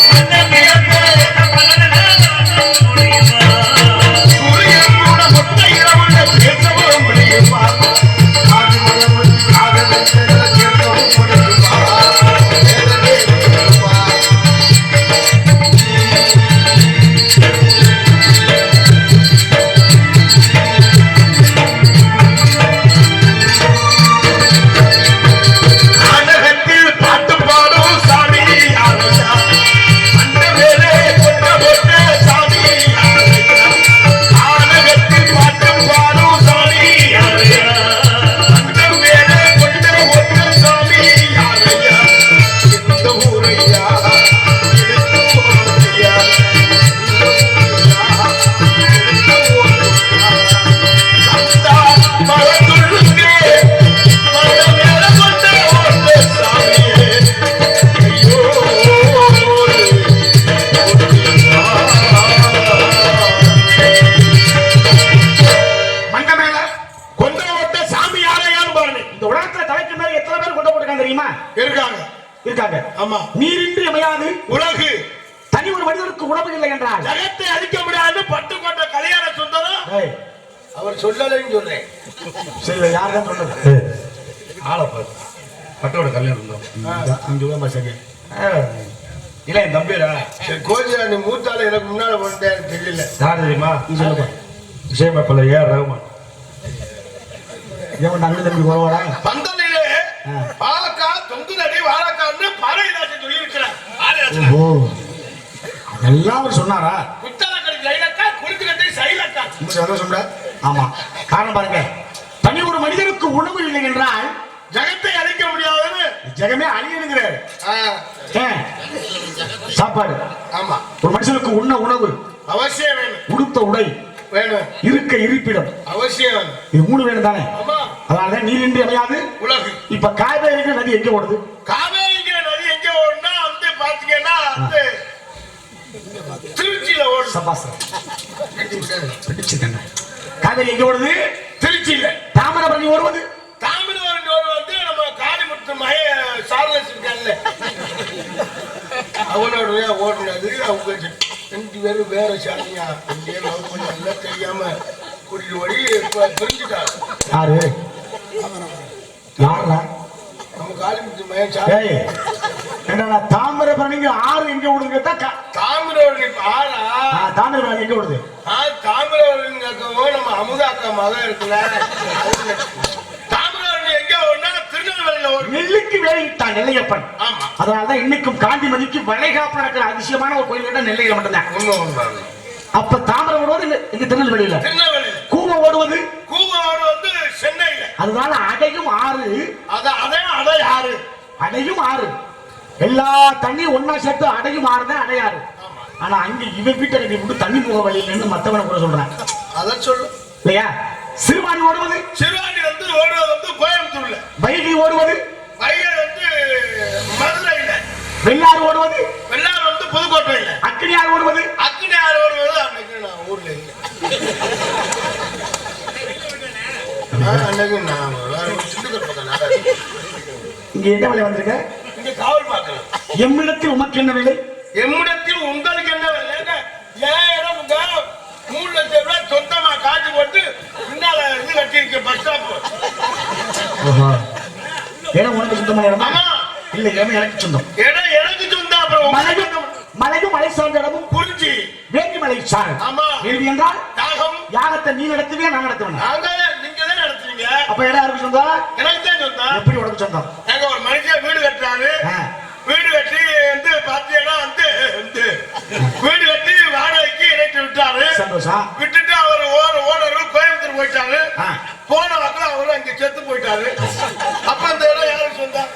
Thank you. அஞ்சு ரூபா சரி இல்ல என் தம்பிடா சரி கோஜியா நீ மூத்தால எனக்கு முன்னால எனக்கு தெரியல. யார் தெரியுமா? நீ சொல்லுப்பா இசையமைப்பில் ஏஆர் ரகுமான். ஏன் அண்ணன் தம்பி போவாடா பந்தலிலே ஆ. பாலக்கா தொங்குதடி வாழக்கான்னு பாரதிதாசன் சொல்லி பாரதிதாசன் ஓஹோ. அதெல்லாம் அவர் சொன்னாரா? குத்தலக்கடி லைலக்கா குறுக்குகட்டி சைலக்கா ரொம்ப சந்தோஷம்டா ஆமா. காரணம் பாருங்க. தனி ஒரு மனிதனுக்கு உணவு இல்லை என்றால் ஜெகமே அழியணுங்கிறாரு. சாப்பாடு. ஆமா. ஒரு மனுஷனுக்கு உண்ண உணவு அவசியம் வேணும். உடுத்த உடை வேணும். இருக்க இருப்பிடம். அவசியம் இது மூணு வேணும் தானே? ஆமா. அதனாலதான் நீரின்றி அமையாது. உலகு. இப்ப காவேரிக்கு நதி எங்க ஓடுது? காவேரிங்கிற நதி எங்க ஓடுனா வந்து பாத்தீங்கன்னா வந்து திருச்சியில சபாஸ் பிடிச்சுக்கங்க காவேரி எங்க ஓடுது? திருச்சியில. தாமிரபரணி ஓடுவது தாமிரபரணி ஓடு வந்து நம்ம காளிமுத்து மய சாரலஸ் இருக்காங்கல்ல அவனோட ஓடுனது அவங்க ரெண்டு பேரும் வேற சாமியா பேரும் லவ் பண்ணல தெரியாம கூட்டிட்டு ஓடி இப்ப பிரிஞ்சுட்டாங்க யாரு? யாரா நம்ம ஏய் என்னடா தாமிரபரணிங்க ஆறு எங்க ஓடுதுன்னு கேட்டா கா- தாமிரபரணி ஆளா ஆ, தாமிரபரணி எங்க ஓடுது ஆ, தாமிரபரணி நம்ம அமுதாக்கா மகன் இருக்குல்ல அது தாமிரபரணி எங்க ஓடுனா திருநெல்வேலியில ஓடும் நெல்லுக்கு வேலையிட்டான் நெல்லையப்பன். அதனாலதான் இன்னைக்கும் காந்திமதிக்கு வளைகாப்பு நடக்கிற அதிசயமான ஒரு கோயில் கேட்டா நெல்லையில மட்டும்தான். அப்ப தாமிரம் ஓடுவது இங்க- திருநெல்வேலியில கூவம் ஓடுவது? கூவாடு வந்து சென்னையில. அதனால அடையும் ஆறு. அத அதே அடை யாரு அடையும் ஆறு. எல்லா தண்ணியும் ஒன்னா சேர்த்து அடையும் ஆறு தான் அடையாறு ஆனா அங்க இவன் வீட்டை விட்டு தண்ணி போக வழியிலன்னு மத்தவனை கூட சொல்றான். அத சொல்லு. இல்லையா? சிறுவாணி ஓடுவது? சிறுவாணி வந்து ஓடுறது வந்து கோயம்புத்தூர்ல. வைகை ஓடுவது? வைகை வந்து மதுரையில. வெள்ளாறு ஓடுவது? வெள்ளாறு வந்து புதுக்கோட்டையில. அக்கினியார் ஓடுவது? அக்கினி யார் ஓடுவது அன்னைக்கு நான் ஊர்ல இல்ல. அன்னைக்கு நான். இங்க என்ன வேலை வந்திருக்க? இங்க காவல் பார்க்கல. எம்மிடத்தில் உமக்கு என்ன வேலை? எம்மிடத்தில் உங்களுக்கு என்ன வேலை ஏன் இடம் உங்க மூணு லட்சம் ரூபாய் சொந்தமா காசு போட்டு பின்னால இது கட்டியிருக்க பஸ் ஸ்டாப் இடம் உனக்கு சொந்தமான இடமா? இல்ல இடம் எனக்கு சொந்தம். இடம் எனக்கு சொந்தம் அப்புறம் மலையும் மலையும் மலை சார்ந்த இடமும் குறிஞ்சி வேங்கி மலை சார். ஆமா. கேள்வி என்றால் தாகம் யாகத்தை நீ நடத்துவியா நான் நடத்துவேன்? நாங்க நீங்க தான் நடத்துறீங்க அப்ப இடம் யாருக்கு சொந்தம்? எனக்கு தான் சொந்தம். எப்படி உனக்கு சொந்தம்? நாங்க ஒரு மனுஷன் வீடு கட்டுறாரு. வீடு கட்டி வந்து பாத்தீங்கன்னா வந்து. வீடு கட்டி வாடகைக்கு இணைத்து விட்டாரு. சந்தோஷம் விட்டுட்டு அவர் ஓர ஓனர் கோயம்புத்தூர் போயிட்டாரு. போன வாக்கில் அவரு அங்க செத்து போயிட்டாரு. அப்ப அந்த இடம் சொந்தம்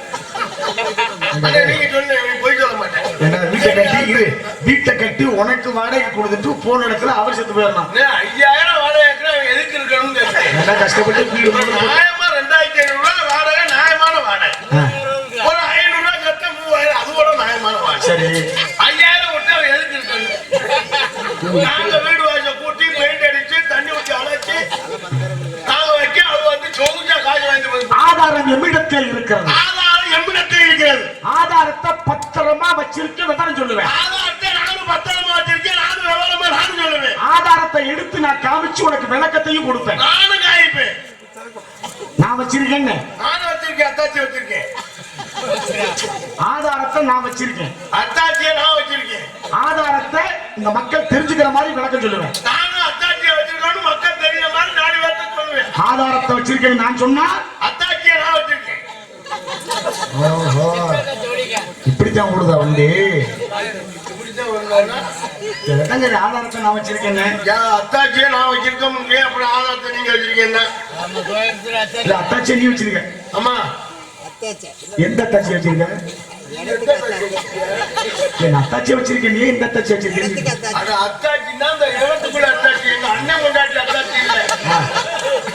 அண்ணே, நீங்க சொல்லுங்க எனக்கு பொய் சொல்ல மாட்டேன். என்ன வீட்டை கட்டி இரு. வீட்டை கட்டி உனக்கு வாடகை கொடுத்துட்டு போன இடத்துல அவர் செத்து போயிடணும் அண்ணே, ஐயாயிரம் அவன் எதுக்கு என்ன கஷ்டப்பட்டு வீடு நியாயமா ரெண்டாயிரத்தி ஐநூறு ரூபாய் வாடகை நியாயமான வாடகை. ஒரு ஐநூறு ரூபாய் கட்ட மூவாயிரம் அது கூட நியாயமான வாடகை. சரி. நாங்க வீடு வாச கூட்டி பெயிண்ட் அடிச்சு தண்ணி ஊற்றி அழைச்சு நாங்க வைக்க அது வந்து சொகுஞ்சா காசு வாங்கிட்டு ஆதாரம் எம்மிடத்தில் இருக்கிறது. ஆதாரம் எம்மிடத்தில் இருக்கிறது. ஆதாரத்தை பத்திரமா வச்சிருக்கேன் விவரம் சொல்லுவேன். ஆதாரத்தை நானும் பத்திரமா வச்சிருக்கேன் நானும் விவரமா நானும் சொல்லுவேன். ஆதாரத்தை எடுத்து நான் காமிச்சு உனக்கு விளக்கத்தையும் கொடுப்பேன். நானும் காய்ப்பேன் நான் வச்சிருக்கேங்க நானும் வச்சிருக்கேன் அத்தாச்சி வச்சிருக்கேன். ஆதாரத்தை நான் வச்சிருக்கேன். விளக்கம் சொல்லுவேன் நானும் அத்தாச்சியை வச்சிருக்கேன்னு மக்கள் தெரியற மாதிரி நாலு பேர்த்த சொல்லுவேன். ஆதாரத்தை வச்சிருக்கேன்னு நான் சொன்னா? அத்தாச்சியை நான் வச்சிருக்கேன். ஓஹோ. இப்படித்தான் ஓடுதா வண்டி? இது ஆதாரத்தை நான் வச்சிருக்கேன்னு? ஏன் அத்தாச்சியை நான் வச்சிருக்க முடியும் அப்புறம் ஆதாரத்தை நீங்க வச்சிருக்கீங்கன்னா இல்ல அத்தாச்சி நீ வச்சிருக்க. ஆமா. எந்த அத்தாச்சி வச்சிருக்க? என் அத்தாச்சி வச்சிருக்கேன். நீ எந்த அத்தாச்சி வச்சிருக்கேன்? அது அத்தாச்சின்னா அந்த இடத்துக்குள்ள அத்தாச்சி எங்க அண்ணன் கொண்டாட்டி அத்தாச்சி இல்ல.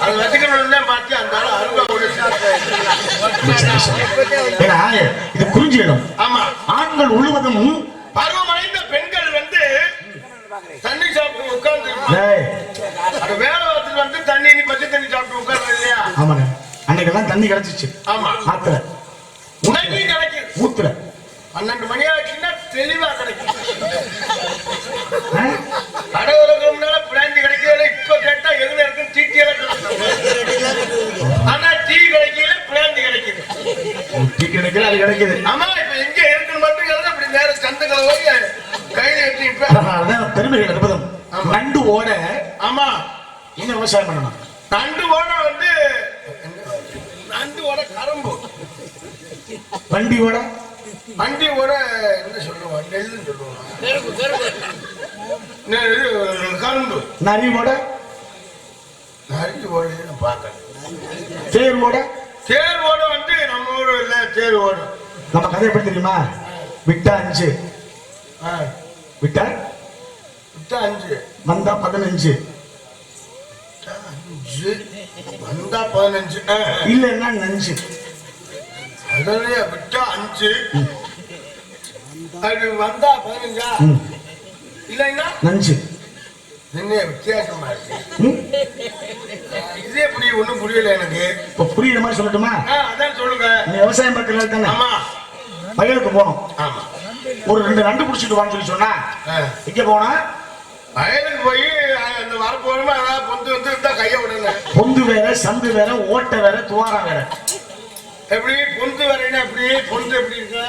அது வச்சுக்கணும்னு பார்த்து அந்த ஆளு அருவா உடைச்சு ஏன்னா இது குறிஞ்சி இடம். ஆமா. ஆண்கள் உழுவதும் பருவமடைந்த பெண்கள் வந்து தண்ணி சாப்பிட்டு உட்கார்ந்து வேலை வந்து தண்ணி நீ பச்சை தண்ணி சாப்பிட்டு உட்கார்ந்து இல்லையா? ஆமாண்ணே. அன்னைக்கெல்லாம் தண்ணி கிடைச்சிச்சு. ஆமா. ஆத்துல. உனக்கு ஊத்துல. பன்னெண்டு மணி ஆச்சுன்னா தெளிவா கிடைக்கும்? கடவுளுக்கு முன்னால பிராந்தி கிடைக்கல இப்ப கேட்டா எதுல இருக்கு கிடைக்கும் ஆனா டீ கிடைக்கல பிராந்தி கிடைக்குது. டீ கிடைக்கல அது கிடைக்குது. ஆமா இப்ப எங்க இருக்குன்னு மட்டும் எழுத அப்படி நேரம் சந்துக்களை போய் கையில அதனாலதான் பெருமைகள் இருப்பதும் ஆமா. நண்டு ஓட ஆமா. என்ன விவசாயம் பண்ணணும்? நண்டு ஓட வந்து நண்டு ஓட கரும்பு. வண்டி ஓட. வண்டி ஓட என்ன சொல்லுவான் நெல்லுன்னு சொல்லுவான் கரும்பு. நரி ஓட. நரிக்கு ஓட நான் பார்க்கறேன் தேர் ஓட. தேர் ஓட வந்து நம்ம ஊர் இல்ல தேர் ஓடும் நம்ம கதை எப்படி தெரியுமா? விட்டா அஞ்சு. விட்டா? விட்டா அஞ்சு. வந்தா பதினஞ்சு. அஞ்சு. வந்தா பதினஞ்சு. இல்லைன்னா நஞ்சு. அதுலயே விட்டா அஞ்சு. அது வந்தா பதினஞ்சா? ம், இல்லைன்னா? நஞ்சு. என்ன வித்தியாசமா இருக்கு. இது எப்படி ஒண்ணும் புரியல எனக்கு. இப்ப புரியுற மாதிரி சொல்லட்டுமா? அதான் சொல்லுங்க. நீ விவசாயம் பார்க்கறது தானே? ஆமா. வயலுக்கு போனோம் ஆமா. ஒரு ரெண்டு நண்டு பிடிச்சிட்டு வான்னு சொல்லி சொன்னா ஆ. எங்க போனா? வயலுக்கு போய் அந்த வரப்போறமா அதாவது பொந்து வந்து இருந்தா கைய விடல பொந்து வேற சந்து வேற ஓட்டை வேற துவாரம் வேற. எப்படி? பொந்து வரையினா எப்படி? பொந்து எப்படி இருக்கா?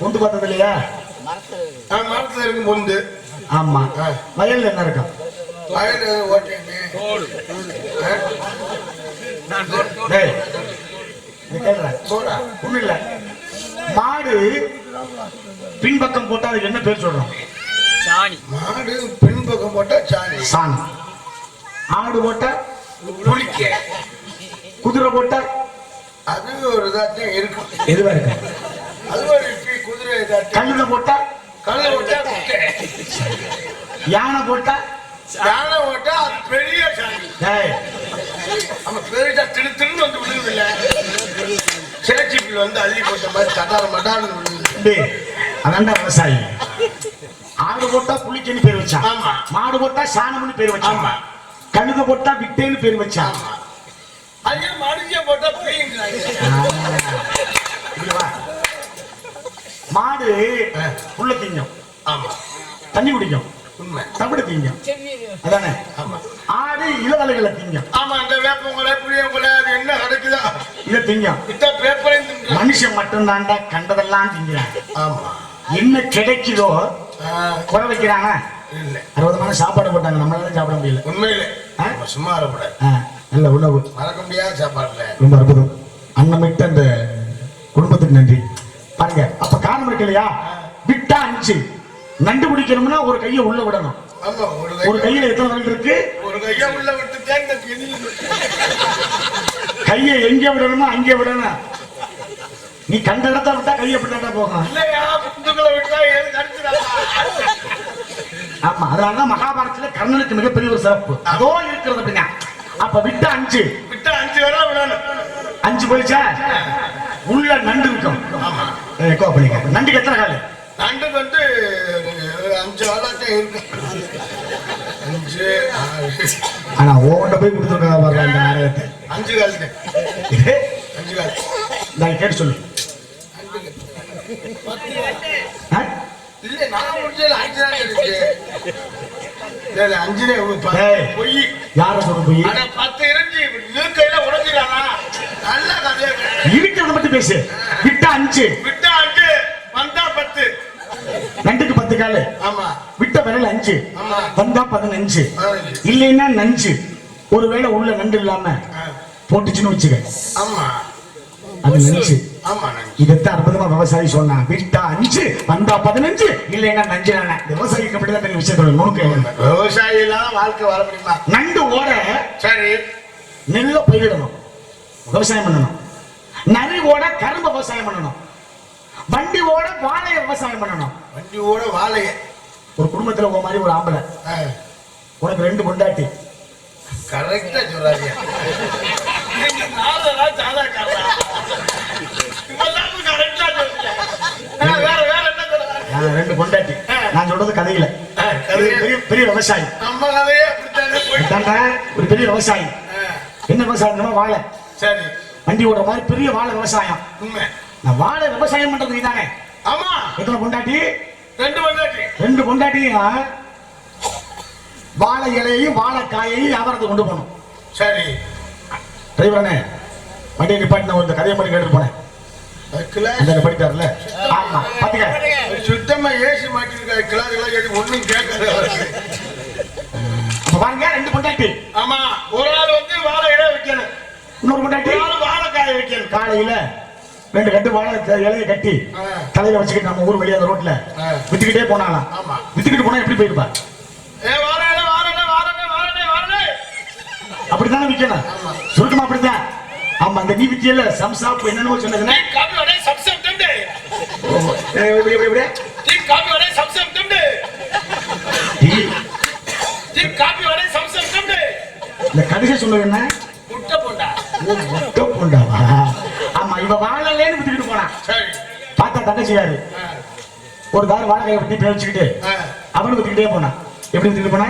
பொந்து பார்த்தது இல்லையா? மரத்துல இருக்கும் பொந்து. ஆமா. வயல்ல என்ன இருக்கும்? வயல் ஒண்ணும் இல்ல. மாடு பின்பக்கம் போட்டா அதுக்கு என்ன பேர் சொல்றோம்? மாடு பெண் பக்கம் போட்டா சாணி. சாணி. ஆடு போட்டா புளிக்க. குதிரை போட்டா அது ஒரு இதாச்சும் இருக்கும். எதுவா இருக்கு? அது ஒரு இப்படி குதிரை இதாச்சும். கல்லுல போட்டா? கல்ல ஓட்டா குட்டை யானை போட்டா? யானை ஓட்டா அது பெரிய டேய், நம்ம பெருசா திரு திருன்னு வந்து விழுகுதில்ல. சேச்சி பில் வந்து அள்ளி போட்ட மாதிரி தட்டார மட்டான்னு விழுகுது. டேய், அதான்டா விவசாயி. ஆடு போட்டா புளிக்கன்னு பேர் வச்சான். ஆமா. மாடு போட்டா சாணம்னு பேர் வச்சான். ஆமா. போட்டா விட்டேன்னு பேர் வச்சான். ஆமா. அதே மனுஷ போட்டா. மாடு. புல்ல திங்கும். ஆமா. தண்ணி குடிக்கும். உண்மை. தவிடு திங்கும். அதானே? ஆமா. ஆடு இளவலைகளை திங்கும். ஆமா அந்த வேப்பங்குலை புளியங்குலை அது என்ன கிடைக்குதோ? இதை திங்கும். இத்த பேப்பரையும் தின்றான் மனுஷன் மட்டும்தான்டா கண்டதெல்லாம் திங்கிறான். ஆமா. என்ன கிடைக்குதோ குறை வைக்கிறாங்க. இல்ல. அறுபதமான சாப்பாடு போட்டாங்க நம்மளால சாப்பிட முடியல. உண்மையில. சும்மா இருக்கக்கூடாது ஆ, நல்ல உணவு. மறக்க முடியாத சாப்பாடுல. ரொம்ப அற்புதம். அன்னமிட்டு அந்த குடும்பத்துக்கு நன்றி. பாருங்க அப்ப காரணம் இருக்கு இல்லையா? விட்டா அஞ்சு. நண்டு பிடிக்கணும்னா ஒரு கையை உள்ள விடணும். ஒரு கையில எத்தனை விரல் இருக்கு? ஒரு கையா உள்ள விட்டு. கையை எங்க விடணுமோ அங்கே விடணும். நீ கண்ட இடத்த விட்டா கையை விட்டா கடிச்சிடாதா ஆமா அதனாலதான் மகாபாரதத்துல கர்ணனுக்கு மிகப்பெரிய ஒரு சிறப்பு. அதோ இருக்கிறது அப்படின்னா அப்ப விட்டா அஞ்சு. விட்டா அஞ்சு வரா விடணும். அஞ்சு போயிடுச்சா? உள்ள நண்டு இருக்கும். ஆமா. ஏய், கோ பண்ணிக்க நண்டுக்கு எத்தனை காலு? நண்டுக்கு வந்து அஞ்சு ஆளாட்டம் இருக்கு. அஞ்சு ஆனா போய் கொடுத்துருக்கா பாருங்க நாடகத்தை. அஞ்சு காலத்து அஞ்சு கால் நான் கேட்டு சொல்லு? இல்ல நான் முடிச்சது அஞ்சு தான் இருக்கு. ஏய். பொய். யார சொல்ற போய்? பத்து இருந்துச்சு இருக்கையில உடஞ்சிடானா நல்ல கதையா. இருக்கிறத மட்டும் பேசு. விட்டா அஞ்சு. விட்டா அஞ்சு வந்தா பத்து. ரெண்டுக்கு பத்து காலு. ஆமா. விட்ட விரல் அஞ்சு. ஆமா. வந்தா பதினஞ்சு. இல்லைன்னா நஞ்சு. ஒருவேளை உள்ள நண்டு இல்லாம போட்டுச்சுன்னு வச்சுக்க. ஆமா. அது நஞ்சு. இதைத்தான் அற்புதமா விவசாயி சொன்னான் விட்டா அஞ்சு வந்தா பதினஞ்சு இல்லைன்னா நஞ்சு நானே விவசாயிக்கு அப்படிதான் தெரியும் விஷயத்தோட நுணுக்கு விவசாயி இல்லாத வாழ்க்கை வாழ முடியுமா? நண்டு ஓட சரி. நெல்ல பயிரிடணும் விவசாயம் பண்ணணும். நரி ஓட கரும்பு விவசாயம் பண்ணணும். வண்டி ஓட வாழைய விவசாயம் பண்ணணும். வண்டியோட வாழைய. ஒரு குடும்பத்துல உன் மாதிரி ஒரு ஆம்பளை. உனக்கு ரெண்டு பொண்டாட்டி. கரெக்டா சொல்லாதீங்க. ரெண்டு பொண்டாட்டி. நான் சொல்றது கதையில. பெரிய. பெரிய விவசாயி. ஒரு பெரிய விவசாயி. என்ன விவசாயம்? வாழை. சரி. வண்டி ஓடுற மாதிரி பெரிய வாழை விவசாயம். நான் வாழை விவசாயம் பண்றது நீதானே? ஆமா. எத்தனை பொண்டாட்டி? ரெண்டு பொண்டாட்டி. ரெண்டு வாழை இலையையும் வாழைக்காயையும் வியாபாரத்துக்கு கொண்டு போகணும். சரி. டிரைவரனே வண்டியை நிப்பாட்டின ஒரு கதையை பண்ணி கேட்டு போனேன். படித்தார்ல ஆமா பாத்துக்க சுத்தமா ஏசி மாட்டிருக்காரு. கிளாஸ் எல்லாம் எதுவும் ஒண்ணும் அவருக்கு. அப்ப பாருங்க ரெண்டு பொண்டாட்டி. ஆமா ஒரு ஆள் வந்து வாழை இட வைக்கணும் இன்னொரு பொண்டாட்டி? வாழைக்காய வைக்கணும் காலையில ரெண்டு கட்டு வாழை இலையை கட்டி. தலையில வச்சுக்கிட்டு நம்ம ஊர் வெளியே அந்த ரோட்ல. வித்துக்கிட்டே போனாலாம் ஆமா. வித்துக்கிட்டு போனா எப்படி போயிருப்பா. அப்படித்தானே விக்கணும். ஆமா. சுருக்கமா அப்படித்தான். ஆமா அந்த நீ வித்தியில சம்சாப்பு என்னன்னு சொன்னதுன்னா டீ, காபி வடை, சப்சம் டம்டு. எப்படி எப்படி எப்படி டீ, காபி வடை, சப்சம் டம்டு. டீ, டீ, காபி வடை, சப்சம் டம்டு. இந்த கடைசி சொன்னது என்ன முட்டை போண்டா. மொட்டை பொண்டாவா ஆமா இவ வாழலேன்னு வித்துக்கிட்டு போனா சரி. பார்த்தா தங்கச்சியாரு ஒரு தாரம் வாழைக்காயை பத்தி பேச்சுக்கிட்டு ஆ. அவனு வித்துக்கிட்டே போனான் எப்படி வித்துக்கிட்டு போனா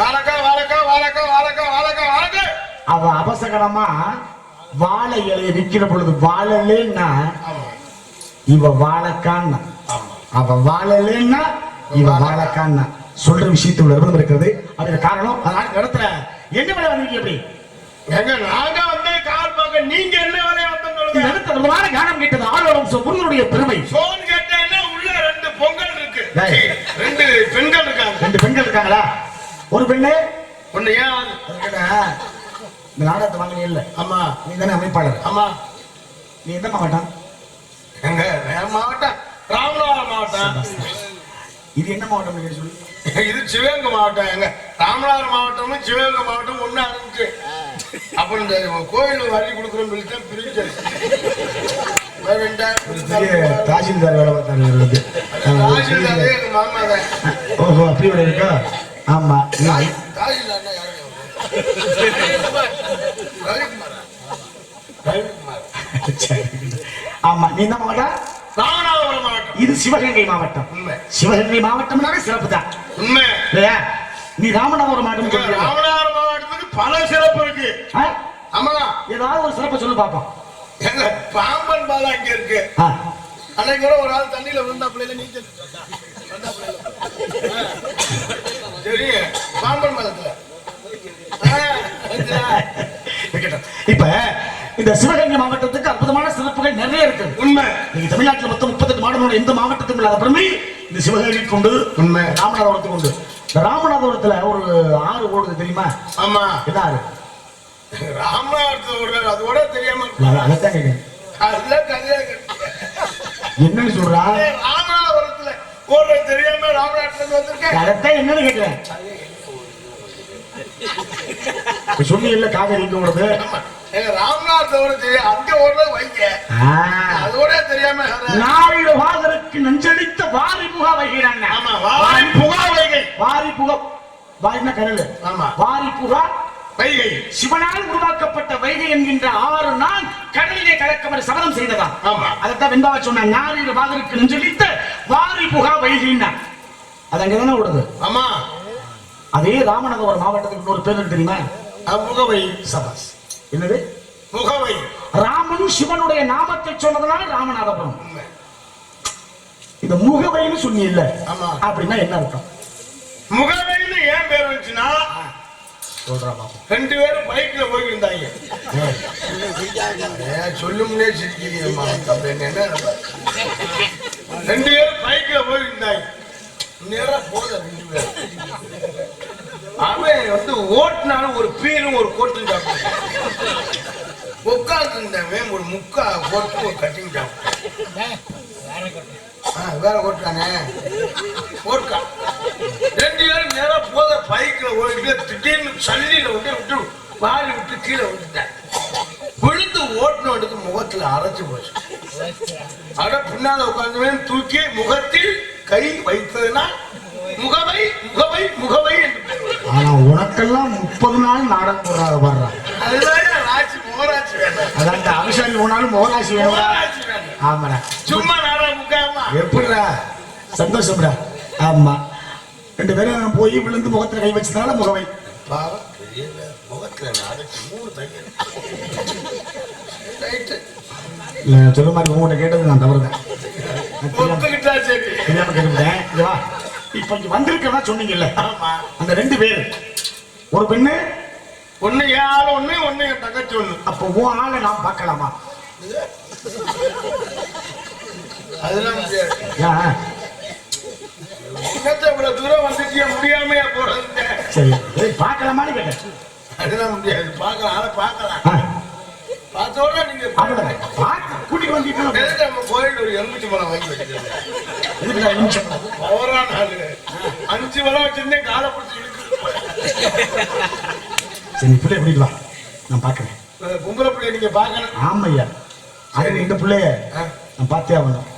வாழைக்காய், வாழைக்காய், வாழைக்காய், வாழைக்காய், வாழைக்காய், வாழைக்காய். அவ அவசகரமா வாழை இலையை விக்கிற பொழுது வாழலேன்னா இவ வாழைக்கான்னா. அவ வாழலேன்னா இவ வாழைக்கான்னா. சொல்ற விஷயத்துல விரதம் இருக்கிறது. அதுக்கு காரணம் இடத்துல என்ன வேலை வந்தீங்க எப்படி ஏங்க, நாங்க வந்து கார் பார்க்க நீங்க என்ன வேலையா சொல்லுங்க. இடத்துல பிரதமான கானம் கேட்டது ஆரோரம் முருகனுடைய பெருமை. சோறு கேட்டேன்னா உள்ள ரெண்டு பொங்கல் இருக்கு. ரெண்டு பெண்கள் இருக்காங்க. ரெண்டு பெண்கள் இருக்காங்களா? ஒரு பெண்ணு. ஒண்ணு ஏன் இந்த நாடகத்தை வாங்கினே இல்ல. ஆமா நீ தானே அமைப்பாளர். ஆமா நீ எந்த மாவட்டம்? எங்க? மாவட்டம். ராமநாதபுரம் மாவட்டம். இது என்ன மாவட்டம் சொல்லு? இது சிவகங்கை மாவட்டம். எங்க? ராமநாதபுரம் மாவட்டமும் சிவகங்கை மாவட்டம் ஒண்ணு இருந்துச்சு. அப்புறம் இந்த கோயில் வரி கொடுக்குறோம் தான் பிரிச்சு தாசில்தார் வேலை எங்க மாமா தான். ஓஹோ அப்படி இருக்கா ஆமா. ஆமா. நீ என்ன மாவட்டம்? ராமநாதபுரம் மாவட்டம் இது சிவகங்கை மாவட்டம். சிவகங்கை மாவட்டம்னாலே சிறப்பு தான். உண்மை. நீ ராமநாதபுரம் மாவட்டம்? ராமநாதபுரம் மாவட்டத்துக்கு பல சிறப்பு இருக்கு? ஆமா ஏதாவது ஒரு சிறப்பை சொல்லு பாப்போம். எங்க பாம்பன் பாலம் அங்க இருக்கு. அன்னைக்கு கூட ஒரு ஆள் தண்ணியில விழுந்தா பிள்ளைல நீச்சல். சரி பாம்பன் பாலத்துல. இப்ப இந்த சிவகங்கை மாவட்டத்துக்கு அற்புதமான சிறப்புகள் நிறைய இருக்கு. உண்மை. நீங்க தமிழ்நாட்டுல மொத்தம் முப்பத்தெட்டு மாவட்டங்களோட எந்த மாவட்டத்துக்கும் இல்லாத பெருமை இந்த சிவகங்கை கொண்டு உண்மை. ராமநாதபுரத்துக்கு உண்டு. இந்த ராமநாதபுரத்துல ஒரு ஆறு ஓடுது தெரியுமா? ஆமா. என்ன ஆறு? ராமநாதத்துல ஒரு அதோட தெரியாம கதையா இருக்கு. என்னன்னு சொல்றா? ராமநாதபுரத்துல ஒரு தெரியாம இருந்து வந்திருக்கேன். என்னன்னு கேட்கிறேன் சொன்னீங்கல்ல காவேரி. எங்க ராமநாதத்தோட தெரியும் அங்க ஒரு வைக்க. அதோட தெரியாம நாயுடு வாதருக்கு நெஞ்சடித்த வாரி புகா வைகிறாங்க ஆமா வாரி. புகா வைகை. வாரி புகா. வாரினா கடல் ஆமா. வாரி புகா வைகை. சிவனால் உருவாக்கப்பட்ட வைகை என்கின்ற ஆறு நாள் கடலிலே கலக்கமர் சபதம் செய்ததா? ஆமா. அதைத்தான் வெண்பாவா சொன்ன நாயுடு வாதருக்கு நெஞ்சடித்த வாரி புகா வைகைன்னா அது அங்கதானே ஓடுது? ஆமா. அதே ராமநாதபுரம் மாவட்டத்துக்கு இன்னொரு பேர் தெரியுமா? முகவை சபாஸ் என்னது? முகவை. ராமன் சிவனுடைய நாமத்தை சொன்னதுனால ராமநாதபுரம். இந்த முகவைன்னு சொன்னீல்ல ஆமா. அப்படின்னா என்ன அர்த்தம்? முகவைன்னு ஏன் பேர் வந்துச்சுன்னா ரெண்டு பேரும் பைக்ல போயிட்டு இருந்தாங்க சொல்லும்னே சிரிக்கிறீங்கம்மா. அப்படின்னு என்ன? ரெண்டு பேரும் பைக்ல போயிட்டு இருந்தாங்க நேரா போத ரெண்டு பேரும். அவன் வந்து ஓட்டினாலும் ஒரு பீரும் ஒரு கோட்டும் சாப்பிட்டான் உட்காந்து இருந்தவன் ஒரு முக்கா கோட்டும் ஒரு கட்டிங் சாப்பிட்டான் ஆ, வேற கோட்டானே ஓட்டா ரெண்டு பேரும் நேரம் போத பைக்கில் ஓடிட்டு திடீர்னு சல்லியில் விட்டு விட்டு வாரி விட்டு கீழே விட்டுட்டேன் விழுந்து ஓட்டினவனுக்கு முகத்தில் அரைச்சு போச்சு. அட பின்னால உட்காந்து தூக்கி முகத்தில் கை வைத்ததுன்னா முகவை முகவை முகவை என்று பேர் வரும். உனக்கெல்லாம் முப்பது நாள் நாடகம் போடுறாங்க பாடுறான் அதுதான் ராசி முகராட்சி வேண்டாம் அதான் இந்த அபிஷாலி போனாலும் மோகராசி வேணும். ஆமாடா. சும்மா எப்படிடா? சந்தோஷம்டா. ஆமா. ரெண்டு பேரும் போய் விழுந்து முகத்துல கை வச்சதுனால முகவை சொல்ல மாதிரி உங்ககிட்ட கேட்டது நான் தவறுதான். இப்ப இங்க வந்திருக்கிறதா சொன்னீங்கல்ல. அந்த ரெண்டு பேர். ஒரு பெண்ணு? ஒண்ணு என் ஆள் ஒண்ணு ஒண்ணு என் தங்கச்சி ஒண்ணு. அப்போ உன் ஆளை நான் பார்க்கலாமா? அதெல்லாம் முடியாது. இவ்வளவு தூரம் வந்துட்டியா? முடியாமையா போறது? சரி. பார்க்கலாமான்னு கேட்டேன். அதெல்லாம் முடியாது. பார்க்கலாம். ஆனா பார்க்கலாம். ஆ, பார்த்தோட நீங்க கூட்டிட்டு வந்துட்டு நம்ம கோயில் ஒரு எலுமிச்சு மரம் வாங்கி வச்சிருக்கேன் பவரான ஆளு அஞ்சு மரம் வச்சிருந்தேன். காலை பிடிச்சி சரி பிள்ளை வா. நான் பார்க்கறேன் பொம்பளை பிள்ளைய நீங்க பார்க்கணும். ஆமையா அது இந்த பிள்ளைய. நான் பார்த்தே ஆகணும்.